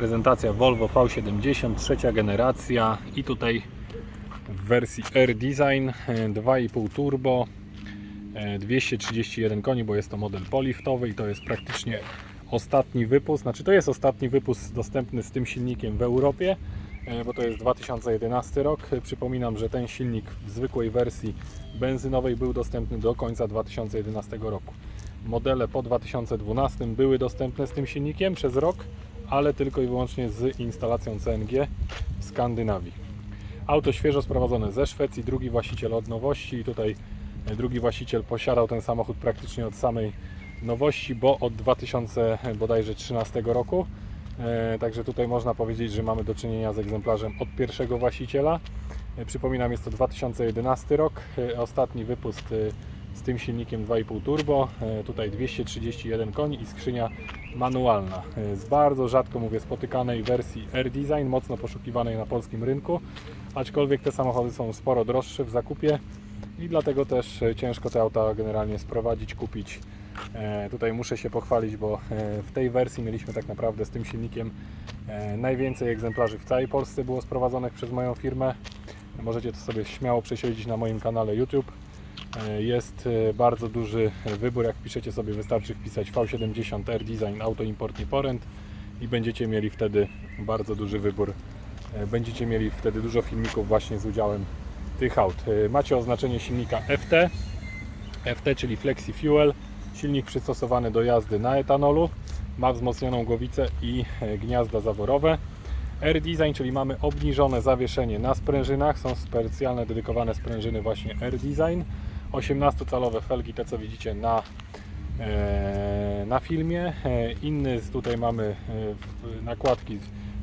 Prezentacja Volvo V70, trzecia generacja i tutaj w wersji R Design e, 2,5 turbo, e, 231 koni, bo jest to model poliftowy i to jest praktycznie ostatni wypust, znaczy to jest ostatni wypust dostępny z tym silnikiem w Europie, e, bo to jest 2011 rok. E, Przypominam, że ten silnik w zwykłej wersji benzynowej był dostępny do końca 2011 roku. Modele po 2012 były dostępne z tym silnikiem przez rok, ale tylko i wyłącznie z instalacją CNG w Skandynawii. Auto świeżo sprowadzone ze Szwecji, drugi właściciel od nowości i tutaj e, drugi właściciel posiadał ten samochód praktycznie od samej nowości, bo od 2000 bodajże 13 roku. E, Także tutaj można powiedzieć, że mamy do czynienia z egzemplarzem od pierwszego właściciela. E, Przypominam, jest to 2011 rok, e, ostatni wypust e, z tym silnikiem 2,5 turbo. E, Tutaj 231 koni i skrzynia manualna. E, Z bardzo rzadko mówię spotykanej wersji R Design, mocno poszukiwanej na polskim rynku. Aczkolwiek te samochody są sporo droższe w zakupie i dlatego też e, ciężko te auta generalnie sprowadzić, kupić. Tutaj muszę się pochwalić, bo w tej wersji mieliśmy tak naprawdę z tym silnikiem najwięcej egzemplarzy w całej Polsce było sprowadzonych przez moją firmę. Możecie to sobie śmiało prześledzić na moim kanale YouTube. E, Jest e, bardzo duży wybór, jak piszecie sobie wystarczy wpisać V70R Design Auto Import nie Porent i będziecie mieli wtedy bardzo duży wybór. E, Będziecie mieli wtedy dużo filmików właśnie z udziałem tych aut. Macie oznaczenie silnika FT, FT czyli Flexi Fuel, silnik przystosowany do jazdy na etanolu, ma wzmocnioną głowicę i gniazda zaworowe. R Design, czyli mamy obniżone zawieszenie na sprężynach, są specjalne dedykowane sprężyny właśnie R Design. 18-calowe felgi, te co widzicie na, e, na filmie. E, Inny z- tutaj mamy e, nakładki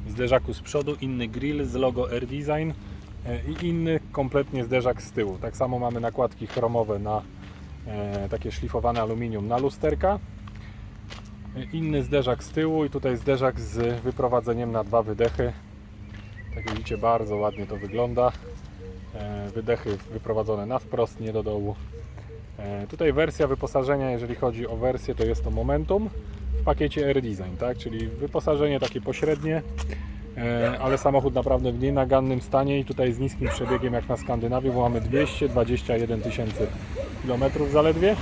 w zderzaku z przodu, inny grill z logo R Design i inny kompletnie zderzak z tyłu. Tak samo mamy nakładki chromowe na takie szlifowane aluminium na lusterka. Inny zderzak z tyłu i tutaj zderzak z wyprowadzeniem na dwa wydechy. Tak jak widzicie, bardzo ładnie to wygląda. E, Wydechy wyprowadzone na wprost, nie do dołu. E, Tutaj wersja wyposażenia, jeżeli chodzi o wersję, to jest to Momentum w pakiecie R Design, tak? czyli wyposażenie takie pośrednie, e, ale samochód naprawdę w nienagannym stanie i tutaj z niskim przebiegiem jak na Skandynawii, bo mamy 221 tysięcy kilometrów zaledwie.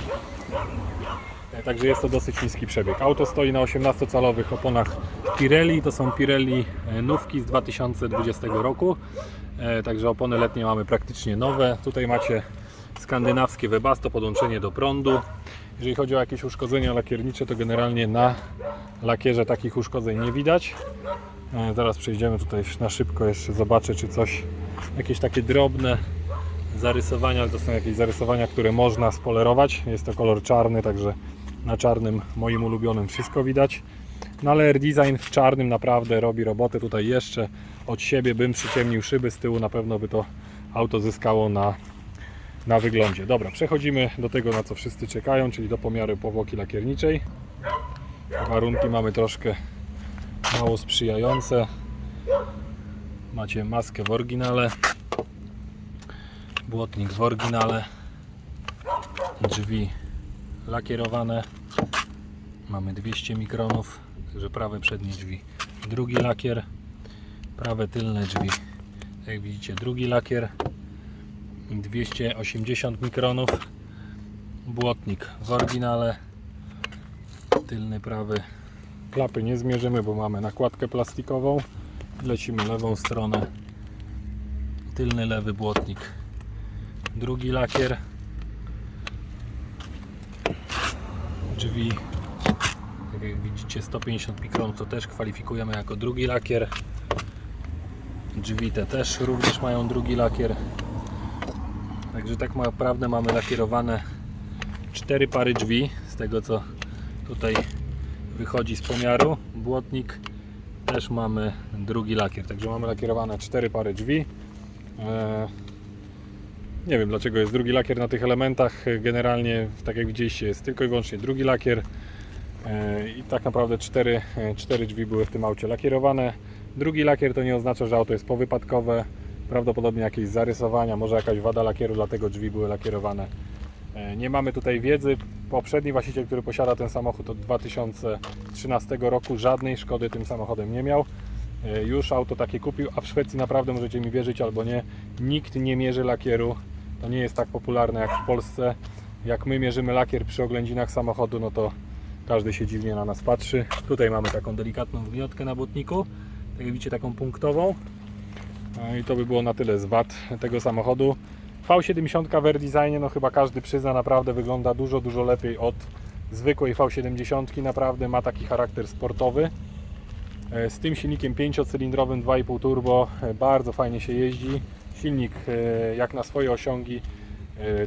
Także jest to dosyć niski przebieg. Auto stoi na 18-calowych oponach Pirelli. To są Pirelli nówki z 2020 roku. E, Także opony letnie mamy praktycznie nowe. Tutaj macie skandynawskie Webasto, podłączenie do prądu. Jeżeli chodzi o jakieś uszkodzenia lakiernicze, to generalnie na lakierze takich uszkodzeń nie widać. E, Zaraz przejdziemy tutaj na szybko, jeszcze zobaczę czy coś, jakieś takie drobne zarysowania, ale to są jakieś zarysowania, które można spolerować. Jest to kolor czarny, także na czarnym moim ulubionym wszystko widać. No ale Design w czarnym naprawdę robi robotę. Tutaj jeszcze od siebie bym przyciemnił szyby z tyłu, na pewno by to auto zyskało na, na wyglądzie. Dobra, przechodzimy do tego, na co wszyscy czekają, czyli do pomiaru powłoki lakierniczej. Warunki mamy troszkę mało sprzyjające. Macie maskę w oryginale błotnik w oryginale, drzwi lakierowane, mamy 200 mikronów, także prawe przednie drzwi, drugi lakier, prawe tylne drzwi, jak widzicie drugi lakier, 280 mikronów, błotnik w oryginale, tylny prawy, klapy nie zmierzymy, bo mamy nakładkę plastikową, lecimy lewą stronę, tylny lewy błotnik. Drugi lakier. Drzwi tak jak widzicie 150 mikron to też kwalifikujemy jako drugi lakier. Drzwi te też również mają drugi lakier. Także tak naprawdę mamy lakierowane cztery pary drzwi z tego co tutaj wychodzi z pomiaru. Błotnik też mamy drugi lakier. Także mamy lakierowane cztery pary drzwi. Eee, nie wiem dlaczego jest drugi lakier na tych elementach. Generalnie, tak jak widzieliście, jest tylko i wyłącznie drugi lakier. E, I tak naprawdę cztery, e, cztery drzwi były w tym aucie lakierowane. Drugi lakier to nie oznacza, że auto jest powypadkowe. Prawdopodobnie jakieś zarysowania, może jakaś wada lakieru, dlatego drzwi były lakierowane E, Nie mamy tutaj wiedzy. Poprzedni właściciel, który posiada ten samochód od 2013 roku, żadnej szkody tym samochodem nie miał. Już auto takie kupił, a w Szwecji naprawdę możecie mi wierzyć albo nie, nikt nie mierzy lakieru. To nie jest tak popularne jak w Polsce. Jak my mierzymy lakier przy oględzinach samochodu, no to każdy się dziwnie na nas patrzy. Tutaj mamy taką delikatną wgniotkę na błotniku. Tak jak widzicie, taką punktową. No I to by było na tyle z wad tego samochodu. V70 w R-Designie, no chyba każdy przyzna, naprawdę wygląda dużo, dużo lepiej od zwykłej V70. Naprawdę ma taki charakter sportowy. E, Z tym silnikiem 5-cylindrowym 2,5 turbo e, bardzo fajnie się jeździ. Silnik e, jak na swoje osiągi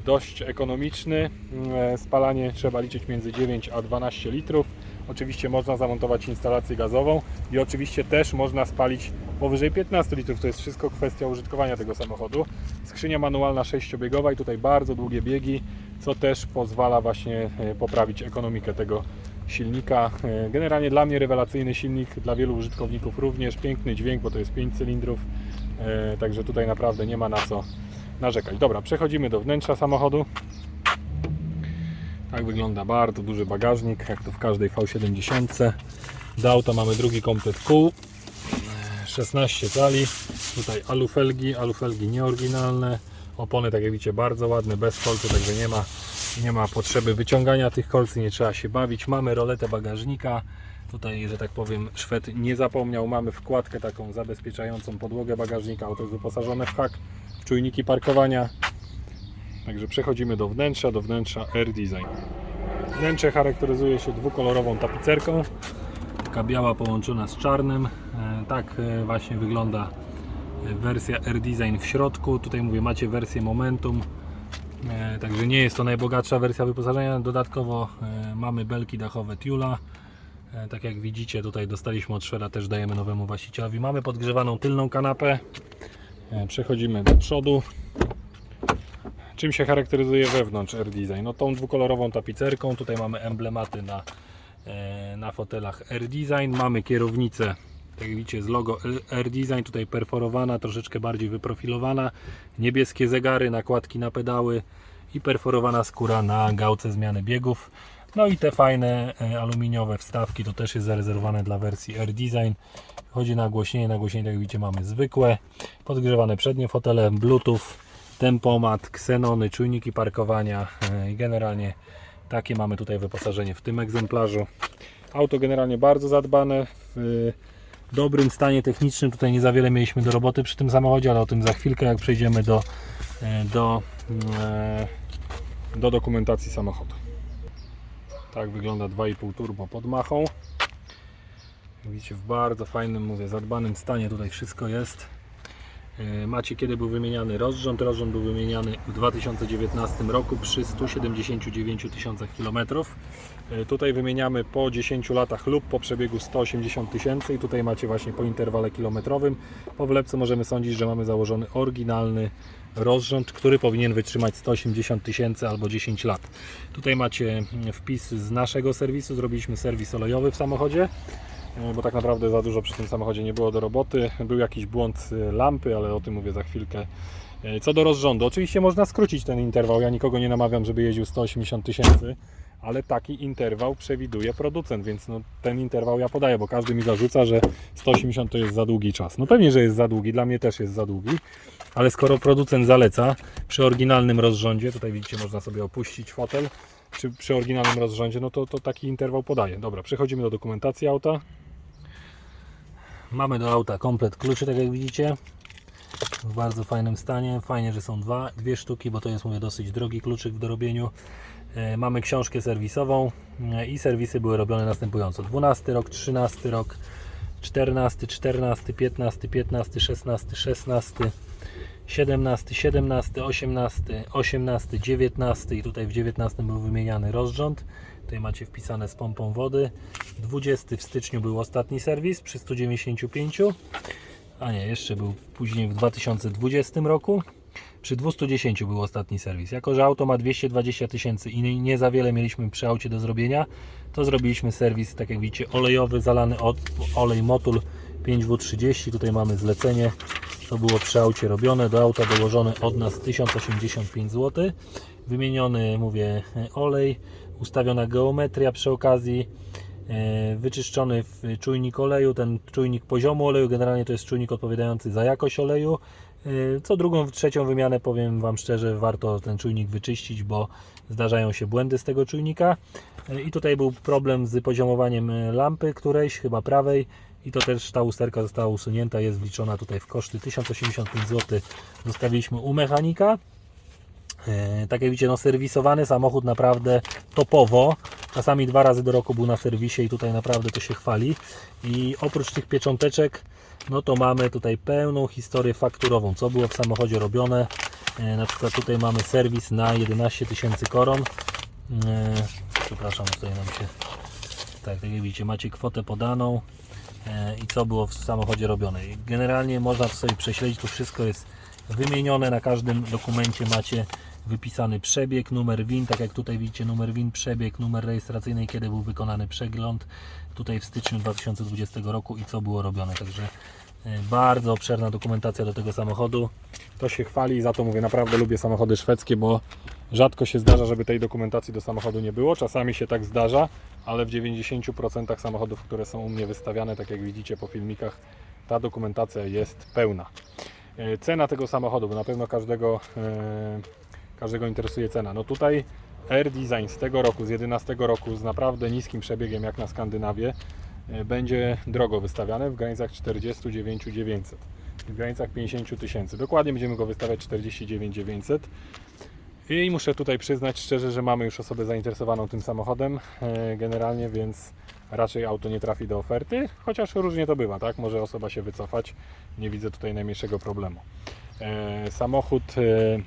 dość ekonomiczny. E, Spalanie trzeba liczyć między 9 a 12 litrów. Oczywiście można zamontować instalację gazową i oczywiście też można spalić powyżej 15 litrów. To jest wszystko kwestia użytkowania tego samochodu. Skrzynia manualna 6-biegowa i tutaj bardzo długie biegi, co też pozwala właśnie e, poprawić ekonomikę tego silnika. E, Generalnie dla mnie rewelacyjny silnik, dla wielu użytkowników również. Piękny dźwięk, bo to jest 5 cylindrów, e, także tutaj naprawdę nie ma na co narzekać. Dobra, przechodzimy do wnętrza samochodu. Tak wygląda bardzo duży bagażnik, jak to w każdej V70. Do auta mamy drugi komplet kół, e, 16 cali. Tutaj alufelgi, alufelgi nieoryginalne. Opony, tak jak widzicie, bardzo ładne, bez kolcy, także nie ma, nie ma potrzeby wyciągania tych kolcy, nie trzeba się bawić. Mamy roletę bagażnika. Tutaj, że tak powiem, Szwed nie zapomniał. Mamy wkładkę taką zabezpieczającą podłogę bagażnika. Auto jest wyposażone w hak, czujniki parkowania. Także przechodzimy do wnętrza, do wnętrza R-Design. Wnętrze charakteryzuje się dwukolorową tapicerką. Taka biała połączona z czarnym. E, Tak e, właśnie wygląda e, wersja R-Design w środku. Tutaj mówię, macie wersję Momentum. Także nie jest to najbogatsza wersja wyposażenia. Dodatkowo mamy belki dachowe Tula. Tak jak widzicie, tutaj dostaliśmy od też dajemy nowemu właścicielowi. Mamy podgrzewaną tylną kanapę. E, Przechodzimy do przodu. Czym się charakteryzuje wewnątrz R-Design? No tą dwukolorową tapicerką. Tutaj mamy emblematy na, e, na fotelach R-Design. Mamy kierownicę, tak widzicie, z logo R-Design. Tutaj perforowana, troszeczkę bardziej wyprofilowana. Niebieskie zegary, nakładki na pedały i perforowana skóra na gałce zmiany biegów. No i te fajne e, aluminiowe wstawki to też jest zarezerwowane dla wersji R-Design. Chodzi na nagłośnienie, nagłośnienie jak widzicie mamy zwykłe, podgrzewane przednie fotele, bluetooth, tempomat, ksenony, czujniki parkowania e, i generalnie takie mamy tutaj wyposażenie w tym egzemplarzu. Auto generalnie bardzo zadbane, w dobrym stanie technicznym. Tutaj nie za wiele mieliśmy do roboty przy tym samochodzie, ale o tym za chwilkę, jak przejdziemy do, e, do, e, do dokumentacji samochodu. Tak wygląda 2,5 turbo pod machą. Widzicie, w bardzo fajnym, mówię, zadbanym stanie tutaj wszystko jest. E, Macie kiedy był wymieniany rozrząd. Rozrząd był wymieniany w 2019 roku przy 179 tysiącach kilometrów. E, Tutaj wymieniamy po 10 latach lub po przebiegu 180 tysięcy i tutaj macie właśnie po interwale kilometrowym. Po wlepce możemy sądzić, że mamy założony oryginalny rozrząd, który powinien wytrzymać 180 tysięcy albo 10 lat. Tutaj macie mm, wpis z naszego serwisu. Zrobiliśmy serwis olejowy w samochodzie e, bo tak naprawdę za dużo przy tym samochodzie nie było do roboty. Był jakiś błąd e, lampy, ale o tym mówię za chwilkę. E, Co do rozrządu, oczywiście można skrócić ten interwał. Ja nikogo nie namawiam, żeby jeździł 180 tysięcy, ale taki interwał przewiduje producent, więc no, ten interwał ja podaję, bo każdy mi zarzuca, że 180 to jest za długi czas. No pewnie, że jest za długi, dla mnie też jest za długi, ale skoro producent zaleca przy oryginalnym rozrządzie, tutaj widzicie, można sobie opuścić fotel, przy, przy oryginalnym rozrządzie, no to, to taki interwał podaje. Dobra, przechodzimy do dokumentacji auta. Mamy do auta komplet kluczy, tak jak widzicie. W bardzo fajnym stanie. Fajnie, że są dwa, dwie sztuki, bo to jest mówię dosyć drogi kluczyk w dorobieniu. E, Mamy książkę serwisową e, i serwisy były robione następująco. 12 rok, 13 rok, 14, 14, 15, 15, 16, 16, 17, 17, 18, 18, 19 i tutaj w 19 był wymieniany rozrząd. Tutaj macie wpisane z pompą wody. 20 w styczniu był ostatni serwis przy 195. A nie, jeszcze był później w 2020 roku. Przy 210 był ostatni serwis. Jako, że auto ma 220 tysięcy i nie- za wiele mieliśmy przy aucie do zrobienia, to zrobiliśmy serwis, tak jak widzicie, olejowy, zalany od olej Motul 5W30, tutaj mamy zlecenie, to było przy aucie robione, do auta dołożony od nas 1085 zł, wymieniony, mówię, olej, ustawiona geometria przy okazji, e, wyczyszczony czujnik oleju, ten czujnik poziomu oleju, generalnie to jest czujnik odpowiadający za jakość oleju. E, Co drugą, trzecią wymianę powiem Wam szczerze, warto ten czujnik wyczyścić, bo zdarzają się błędy z tego czujnika. E, I tutaj był problem z poziomowaniem e, lampy którejś, chyba prawej. I to też ta usterka została usunięta, jest wliczona tutaj w koszty 1085 zł. Zostawiliśmy u mechanika. E, Tak jak widzicie, no serwisowany samochód naprawdę topowo. Czasami dwa razy do roku był na serwisie i tutaj naprawdę to się chwali. I oprócz tych piecząteczek, no to mamy tutaj pełną historię fakturową, co było w samochodzie robione. E, Na przykład tutaj mamy serwis na 11 tysięcy koron. E, Przepraszam, tutaj nam się... Tak, tak jak widzicie, macie kwotę podaną. E, i co było w samochodzie robione. Generalnie można to sobie prześledzić, tu wszystko jest wymienione, na każdym dokumencie macie wypisany przebieg, numer WIN, tak jak tutaj widzicie numer WIN, przebieg, numer rejestracyjny, kiedy był wykonany przegląd, tutaj w styczniu 2020 roku i co było robione, także bardzo obszerna dokumentacja do tego samochodu. To się chwali i za to mówię, naprawdę lubię samochody szwedzkie, bo rzadko się zdarza, żeby tej dokumentacji do samochodu nie było. Czasami się tak zdarza, ale w 90% samochodów, które są u mnie wystawiane, tak jak widzicie po filmikach, ta dokumentacja jest pełna. E, Cena tego samochodu, bo na pewno każdego, e, każdego interesuje cena. No tutaj Air Design z tego roku, z 11 roku, z naprawdę niskim przebiegiem jak na Skandynawię, e, będzie drogo wystawiane w granicach 49 900 w granicach 50 tysięcy. Dokładnie będziemy go wystawiać 49 900. I muszę tutaj przyznać szczerze, że mamy już osobę zainteresowaną tym samochodem e, generalnie, więc raczej auto nie trafi do oferty, chociaż różnie to bywa, tak? Może osoba się wycofać, nie widzę tutaj najmniejszego problemu. E, Samochód e, e,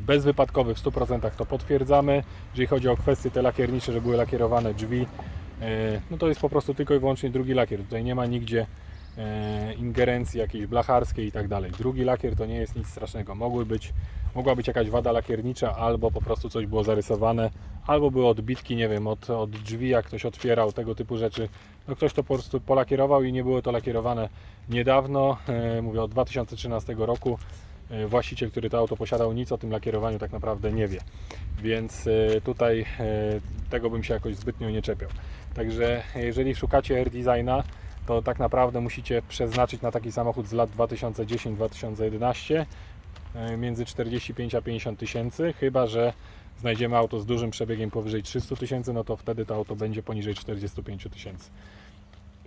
bezwypadkowy w 100% to potwierdzamy. Jeżeli chodzi o kwestie te lakiernicze, że były lakierowane drzwi, e, no to jest po prostu tylko i wyłącznie drugi lakier. Tutaj nie ma nigdzie e, ingerencji jakiejś blacharskiej i tak dalej. Drugi lakier to nie jest nic strasznego. Mogły być, mogła być jakaś wada lakiernicza, albo po prostu coś było zarysowane, albo były odbitki, nie wiem, od, od drzwi, jak ktoś otwierał, tego typu rzeczy. No ktoś to po prostu polakierował i nie było to lakierowane niedawno, e, mówię od 2013 roku. E, Właściciel, który to auto posiadał, nic o tym lakierowaniu tak naprawdę nie wie. Więc e, tutaj e, tego bym się jakoś zbytnio nie czepiał. Także jeżeli szukacie Air Designa, to tak naprawdę musicie przeznaczyć na taki samochód z lat 2010-2011 e, między 45 a 50 tysięcy, chyba że znajdziemy auto z dużym przebiegiem powyżej 300 tysięcy, no to wtedy to auto będzie poniżej 45 tysięcy.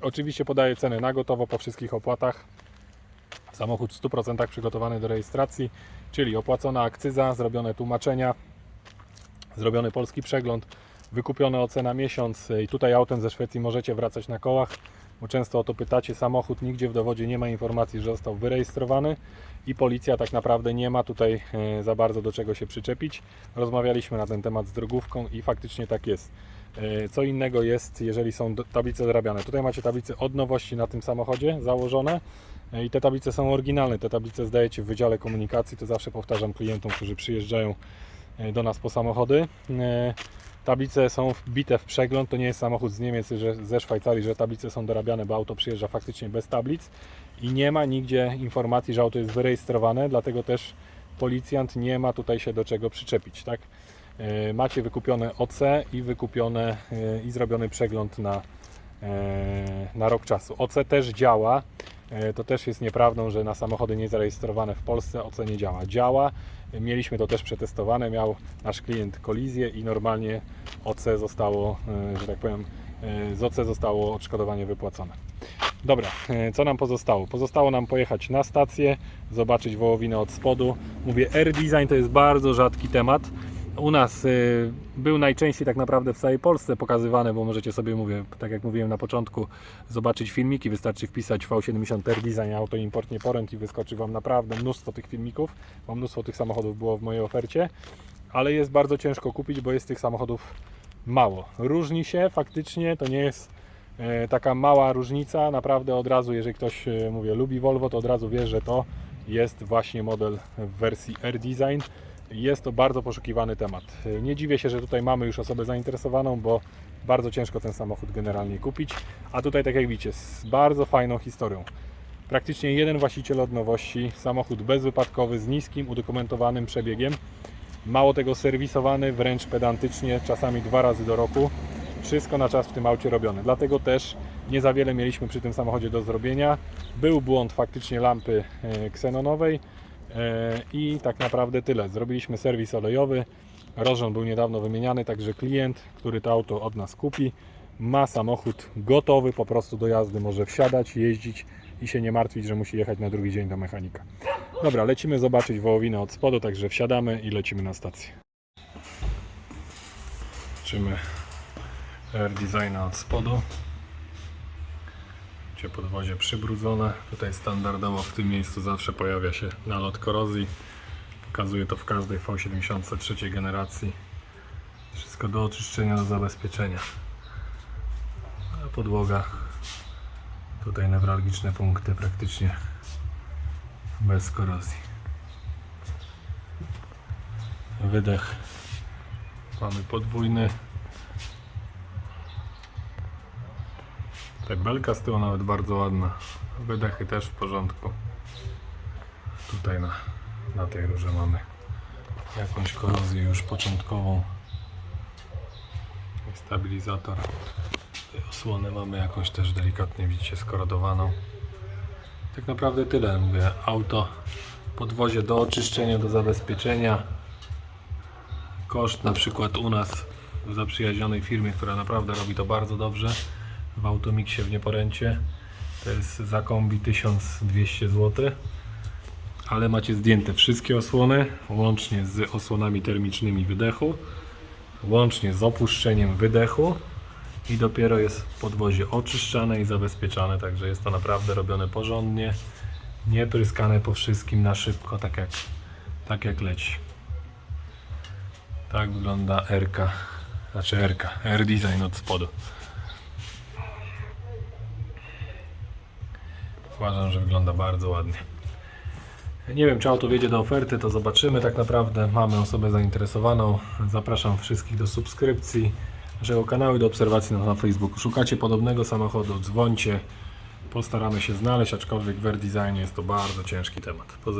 Oczywiście podaję cenę na gotowo po wszystkich opłatach. Samochód w 100% przygotowany do rejestracji, czyli opłacona akcyza, zrobione tłumaczenia, zrobiony polski przegląd, wykupione OC na miesiąc i tutaj autem ze Szwecji możecie wracać na kołach, bo często o to pytacie, samochód nigdzie w dowodzie nie ma informacji, że został wyrejestrowany i policja tak naprawdę nie ma tutaj e, za bardzo do czego się przyczepić. Rozmawialiśmy na ten temat z drogówką i faktycznie tak jest. E, Co innego jest, jeżeli są tablice dorabiane. Tutaj macie tablice od nowości na tym samochodzie założone i te tablice są oryginalne. Te tablice zdajecie w Wydziale Komunikacji, to zawsze powtarzam klientom, którzy przyjeżdżają e, do nas po samochody. E, Tablice są wbite w przegląd, to nie jest samochód z Niemiec, że ze Szwajcarii, że tablice są dorabiane, bo auto przyjeżdża faktycznie bez tablic i nie ma nigdzie informacji, że auto jest wyrejestrowane, dlatego też policjant nie ma tutaj się do czego przyczepić, tak? E, Macie wykupione OC i wykupione e, i zrobiony przegląd na, e, na rok czasu. OC też działa, E, to też jest nieprawdą, że na samochody niezarejestrowane w Polsce OC nie działa. Działa, mieliśmy to też przetestowane, miał nasz klient kolizję i normalnie OC zostało, e, że tak powiem, e, z OC zostało odszkodowanie wypłacone. Dobra, e, co nam pozostało? Pozostało nam pojechać na stację, zobaczyć wołowinę od spodu. Mówię, Air Design to jest bardzo rzadki temat. U nas y, był najczęściej tak naprawdę w całej Polsce pokazywany, bo możecie sobie, mówię, tak jak mówiłem na początku, zobaczyć filmiki. Wystarczy wpisać V70 Air Design Auto Import nie Poręcz i wyskoczy Wam naprawdę mnóstwo tych filmików, bo mnóstwo tych samochodów było w mojej ofercie, ale jest bardzo ciężko kupić, bo jest tych samochodów mało. Różni się faktycznie, to nie jest e, taka mała różnica. Naprawdę od razu, jeżeli ktoś, e, mówię, lubi Volvo, to od razu wie, że to jest właśnie model w wersji Air Design. Jest to bardzo poszukiwany temat. Nie dziwię się, że tutaj mamy już osobę zainteresowaną, bo bardzo ciężko ten samochód generalnie kupić. A tutaj, tak jak widzicie, z bardzo fajną historią. Praktycznie jeden właściciel od nowości, samochód bezwypadkowy z niskim udokumentowanym przebiegiem. Mało tego, serwisowany wręcz pedantycznie, czasami dwa razy do roku. Wszystko na czas w tym aucie robione. Dlatego też nie za wiele mieliśmy przy tym samochodzie do zrobienia. Był błąd faktycznie lampy e, ksenonowej i tak naprawdę tyle. Zrobiliśmy serwis olejowy. Rozrząd był niedawno wymieniany, także klient, który to auto od nas kupi, ma samochód gotowy po prostu do jazdy, może wsiadać, jeździć i się nie martwić, że musi jechać na drugi dzień do mechanika. Dobra, lecimy zobaczyć wołowinę od spodu, także wsiadamy i lecimy na stację. Zobaczymy Air Designa od spodu. Gdzie podwozie przybrudzone. Tutaj standardowo w tym miejscu zawsze pojawia się nalot korozji. Pokazuje to w każdej V73 generacji. Wszystko do oczyszczenia, do zabezpieczenia. A podłoga. Tutaj newralgiczne punkty praktycznie bez korozji. Wydech mamy podwójny. Tak, belka z tyłu nawet bardzo ładna. Wydechy też w porządku. Tutaj na, na tej rurze mamy jakąś korozję już początkową. Stabilizator. Tej osłony mamy jakąś też delikatnie, widzicie, skorodowaną. Tak naprawdę tyle, mówię, auto, podwozie do oczyszczenia, do zabezpieczenia. Koszt na przykład u nas w zaprzyjaźnionej firmie, która naprawdę robi to bardzo dobrze, w Automixie w Nieporęcie, to jest za kombi 1200 zł. Ale macie zdjęte wszystkie osłony, łącznie z osłonami termicznymi wydechu, łącznie z opuszczeniem wydechu i dopiero jest podwozie oczyszczane i zabezpieczane, także jest to naprawdę robione porządnie, nie pryskane po wszystkim na szybko, tak jak, tak jak leci. Tak wygląda RK, znaczy RK, R Design od spodu. Uważam, że wygląda bardzo ładnie. Nie wiem, czy auto wjedzie do oferty, to zobaczymy tak naprawdę. Mamy osobę zainteresowaną. Zapraszam wszystkich do subskrypcji naszego kanału i do obserwacji na Facebooku. Szukacie podobnego samochodu, dzwońcie. Postaramy się znaleźć, aczkolwiek w Air Designie jest to bardzo ciężki temat. Pozdrawiam.